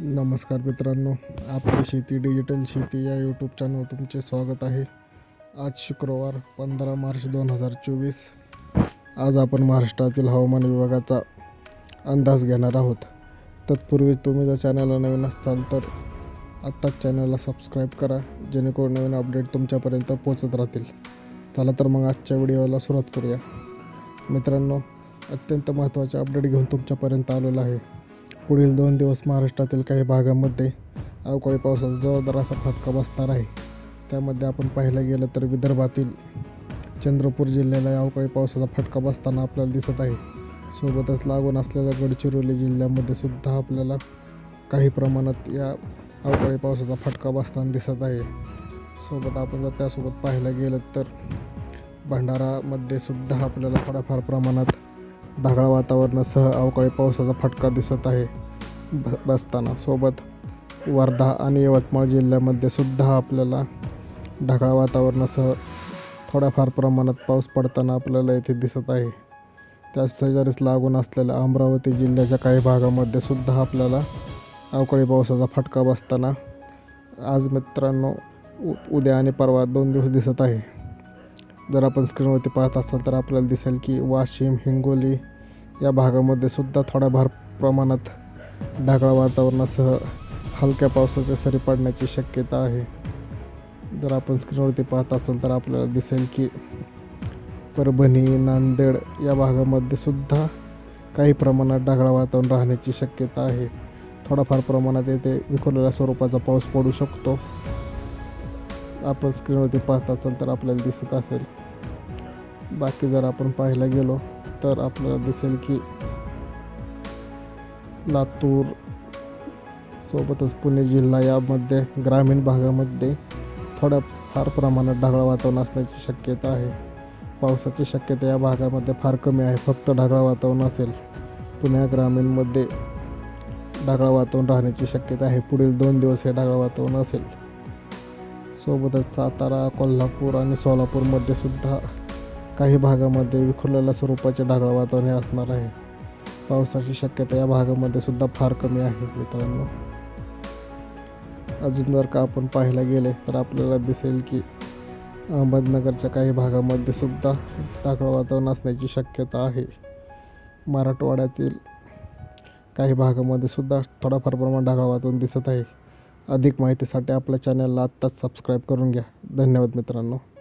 नमस्कार मित्रांनो आपली शेती डिजिटल शेती या यूट्यूब चॅनल तुमचे स्वागत आहे. आज शुक्रवार पंधरा मार्च दोन हजार चोवीस. आज आपण महाराष्ट्रातील हवामान विभागाचा अंदाज घेणार आहोत. तत्पूर्वी तुम्ही जर चॅनलला नवीन असाल तर आत्ताच चॅनलला सबस्क्राईब करा जेणेकरून नवीन अपडेट तुमच्यापर्यंत पोचत राहतील. चला तर मग आजच्या व्हिडिओला सुरुवात करूया. मित्रांनो अत्यंत महत्त्वाचे अपडेट घेऊन तुमच्यापर्यंत आलेलं आहे. पुढील दोन दिवस महाराष्ट्रातील काही भागामध्ये अवकाळी पावसाचा जोरदार असा फटका बसणार आहे. त्यामध्ये आपण पाहायला गेलं तर विदर्भातील चंद्रपूर जिल्ह्याला अवकाळी पावसाचा फटका बसताना आपल्याला दिसत आहे. सोबतच लागून असलेल्या गडचिरोली जिल्ह्यामध्ये सुद्धा आपल्याला काही प्रमाणात या अवकाळी पावसाचा फटका बसताना दिसत आहे. सोबत आपण जर त्यासोबत पाहायला गेलं तर भंडारामध्ये सुद्धा आपल्याला थोड्याफार प्रमाणात ढगाळ वातावरणासह अवकाळी पावसाचा फटका दिसत आहे. ब बसताना सोबत वर्धा आणि यवतमाळ जिल्ह्यामध्ये सुद्धा आपल्याला ढगाळ वातावरणासह थोड्याफार प्रमाणात पाऊस पडताना आपल्याला येथे दिसत आहे. त्याच शेजारीच लागून असलेल्या अमरावती जिल्ह्याच्या काही भागामध्ये सुद्धा आपल्याला अवकाळी पावसाचा फटका बसताना आज मित्रांनो उ उद्या आणि परवा दोन दिवस दिसत आहे. जर आपण स्क्रीनवरती पाहत असाल तर आपल्याला दिसेल की वाशिम हिंगोली या भागामध्ये सुद्धा थोड्याफार प्रमाणात ढगाळ वातावरणासह हलक्या पावसाच्या सरी पडण्याची शक्यता आहे. जर आपण स्क्रीनवरती पाहत असाल तर आपल्याला दिसेल की परभणी नांदेड या भागामध्ये सुद्धा काही प्रमाणात ढगाळ वातावरण राहण्याची शक्यता आहे. थोडाफार प्रमाणात येथे विखुरलेल्या स्वरूपाचा पाऊस पडू शकतो. आपण स्क्रीनवरती पाहत असाल तर आपल्याला दिसत असेल बाकी जर आपण पाहायला गेलो तर आपल्याला दिसेल की लातूर सोबतच पुणे जिल्हा यामध्ये ग्रामीण भागामध्ये थोड्या फार प्रमाणात ढगाळ वातावरण असण्याची शक्यता आहे. पावसाची शक्यता या भागामध्ये फार कमी आहे. फक्त ढगाळ वातावरण असेल. पुण्या ग्रामीणमध्ये ढगाळ वातावरण राहण्याची शक्यता आहे. पुढील दोन दिवस हे ढगाळ वातावरण असेल. सोबतच सातारा कोल्हापूर आणि सोलापूरमध्ये सुद्धा काही भागामध्ये विखुरलेल्या स्वरूपाचे ढगाळ वातावरण हे असणार आहे. पावसाची शक्यता या भागामध्ये सुद्धा फार कमी आहे मित्रांनो. अजून जर का आपण पाहायला गेले तर आपल्याला दिसेल की अहमदनगरच्या काही भागामध्ये सुद्धा ढगाळ वातावरण असण्याची शक्यता आहे. मराठवाड्यातील काही भागामध्ये सुद्धा थोडाफार प्रमाण ढगाळ वातावरण दिसत आहे. अधिक माहितीसाठी आपल्या चॅनलला आत्ताच सबस्क्राईब करून घ्या. धन्यवाद मित्रांनो.